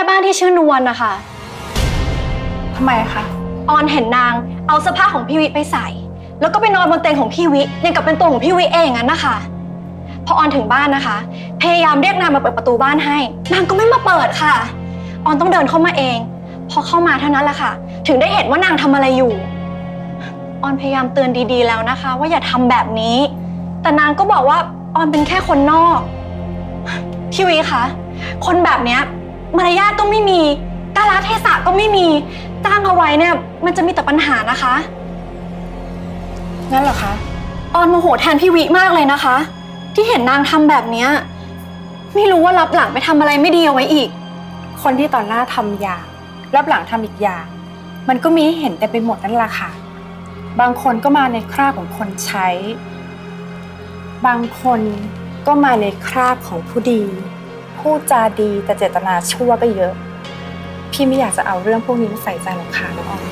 ม่บ้านที่ชื่อนวลนะคะทำไมคะออนเห็นนางเอาเสื้อผ้าของพี่วิไปใส่ แล้วก็ไปนอนบนเตียงของพี่วิยังกับเป็นตัวของพี่วิเองงั้นนะคะพอออนถึงบ้านนะคะ พยายามเรียกนางมาเปิดประตูบ้านให้ นางก็ไม่มาเปิดค่ะ ออนต้องเดินเข้ามาเอง พอเข้ามาเท่านั้นแหละค่ะ ถึงได้เห็นว่านางทำอะไรอยู่ ออนพยายามเตือนดีๆแล้วนะคะ ว่าอย่าทำแบบนี้ แต่นางก็บอกว่าออนเป็นแค่คนนอกพี่วิคะคนแบบเนี้ย มารยาทก็ไม่มีกาลเทศะก็ไม่มีจ้างเอาไว้เนี่ย มันจะมีแต่ปัญหานะคะ งั้นเหรอคะออนโมโหแทนพี่วิมากเลยนะคะ ที่เห็นนางทำแบบเนี้ยไม่รู้ว่ารับหลังไปทำอะไรไม่ดีเอาไว้อีก คนที่ตอนหน้าทำอย่างรับหลังทำอีกอย่าง มันก็มีให้เห็นแต่ไปหมดนั่นแหละค่ะ บางคนก็มาในคราบของคนใช้ บางคนก็มาในคราบของผู้ดี พูดจาดีแต่เจตนาชั่วก็เยอะ พี่ไม่อยากจะเอาเรื่องพวกนี้มาใส่ใจหรอกค่ะน้องออม